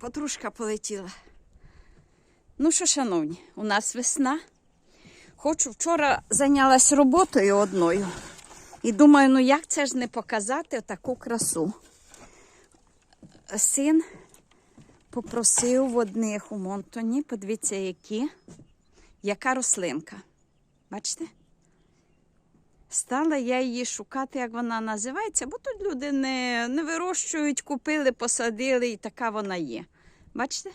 Подружка полетіла. Ну що, шановні, у нас весна. Хочу вчора зайнялась роботою одною. І думаю, ну як це ж не показати таку красу. Син попросив в одних у Монтоні, подивіться, які, яка рослинка. Бачите? Стала я її шукати, як вона називається, бо тут люди не, не вирощують, купили, посадили, і така вона є. Бачите?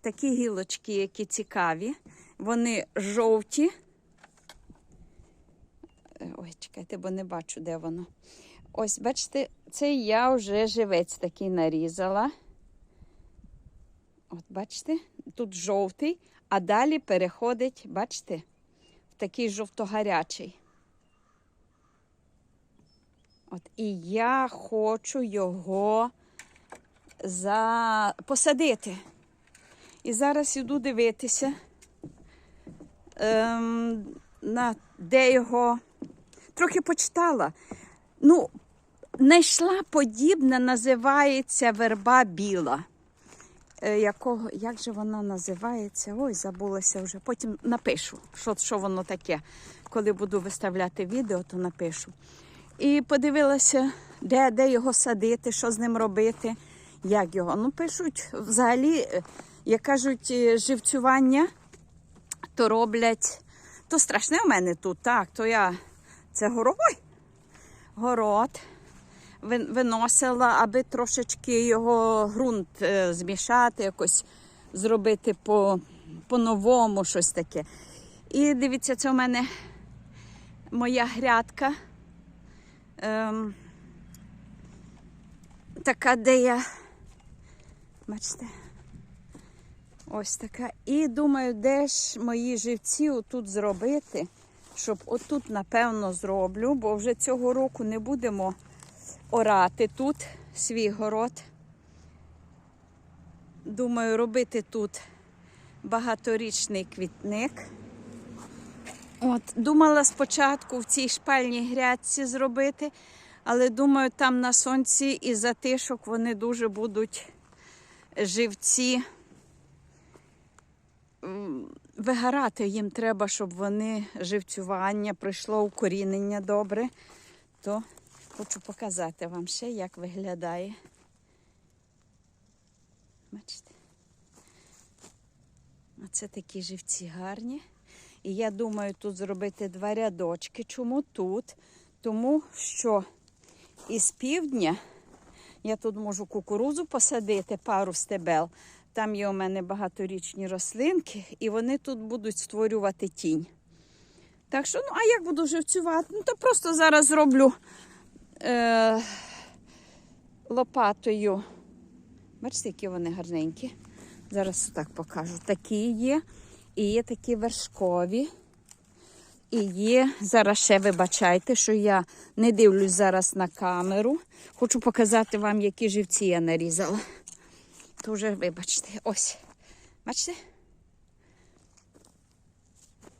Такі гілочки, які цікаві. Вони жовті. Ой, чекайте, бо не бачу, де воно. Ось, бачите, це я вже живець такий нарізала. От, бачите, тут жовтий, а далі переходить, бачите, в такий жовтогарячий. От, і я хочу його за... посадити. І зараз іду дивитися, ем, на де його. Трохи почитала. Ну, знайшла подібне, називається верба біла. Е, якого, як же вона називається? Ой, забулася вже. Потім напишу, що, що воно таке. Коли буду виставляти відео, то напишу. І подивилася, де, де його садити, що з ним робити, як його. Ну, пишуть, взагалі, е, як кажуть, е, живцювання, то роблять. То страшне в мене тут, так, то я це город, город виносила, аби трошечки його ґрунт е, змішати, якось зробити по, по-новому щось таке. І дивіться, це у мене моя грядка. Ем, така, де я. Бачите? Ось така. І думаю, де ж мої живці отут зробити, щоб отут, напевно, зроблю, бо вже цього року не будемо орати тут свій город. Думаю, робити тут багаторічний квітник. От, думала спочатку в цій шпальній грядці зробити, але думаю, там на сонці і затишок вони дуже будуть живці. Вигорати їм треба, щоб вони живцювання пройшло укорінення добре. То хочу показати вам ще, як виглядає. Бачите? Оце такі живці гарні. І я думаю тут зробити два рядочки. Чому тут? Тому що із півдня я тут можу кукурузу посадити, пару стебел. Там є у мене багаторічні рослинки, і вони тут будуть створювати тінь. Так що, ну, а як буду живцювати? Ну, то просто зараз зроблю е, лопатою. Бачите, які вони гарненькі. Зараз так покажу. Такі є. І є такі вершкові. І є, зараз ще вибачайте, що я не дивлюсь зараз на камеру. Хочу показати вам, які живці я нарізала. То вибачте, ось. Бачите?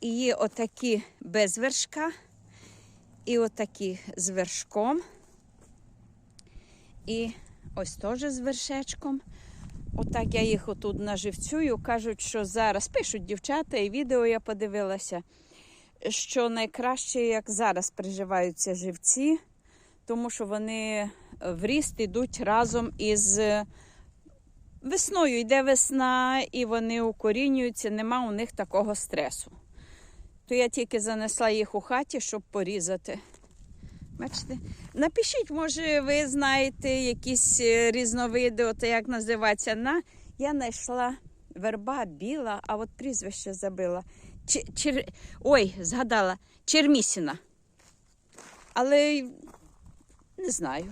І є отакі без вершка, і отакі з вершком. І ось теж з вершечком. Отак я їх отут наживцюю. Кажуть, що зараз пишуть дівчата, і відео я подивилася, що найкраще, як зараз приживаються живці, тому що вони в ріст йдуть разом із весною. Йде весна, і вони укорінюються, нема у них такого стресу. То я тільки занесла їх у хаті, щоб порізати. Бачите? Напишіть, може, ви знаєте якісь е, різновиди, от як називається. На... Я знайшла верба біла, а от прізвище забила. Чи, чер... Ой, згадала, Чермісіна. Але не знаю.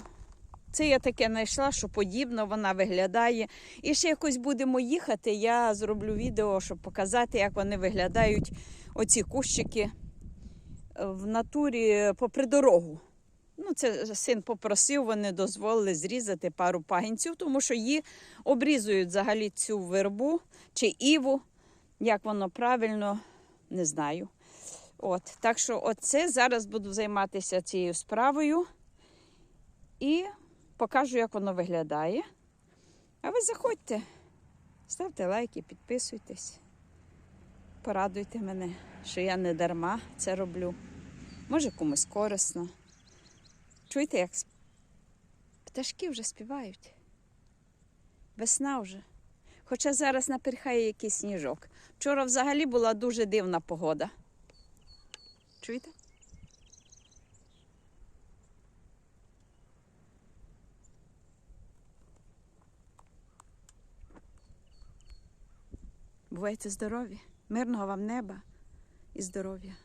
Це я таке знайшла, що подібно вона виглядає. І ще якось будемо їхати. Я зроблю відео, щоб показати, як вони виглядають, оці кущики в натурі попри дорогу. Ну, це син попросив, вони дозволили зрізати пару пагінців, тому що її обрізують взагалі цю вербу чи іву. Як воно правильно, не знаю. От, так що оце зараз буду займатися цією справою і покажу, як воно виглядає. А ви заходьте, ставте лайки, підписуйтесь, порадуйте мене, що я не дарма це роблю. Може комусь корисно. Чуєте, як пташки вже співають. Весна вже. Хоча зараз наперхає якийсь сніжок. Вчора взагалі була дуже дивна погода. Чуєте? Бувайте здорові, мирного вам неба і здоров'я.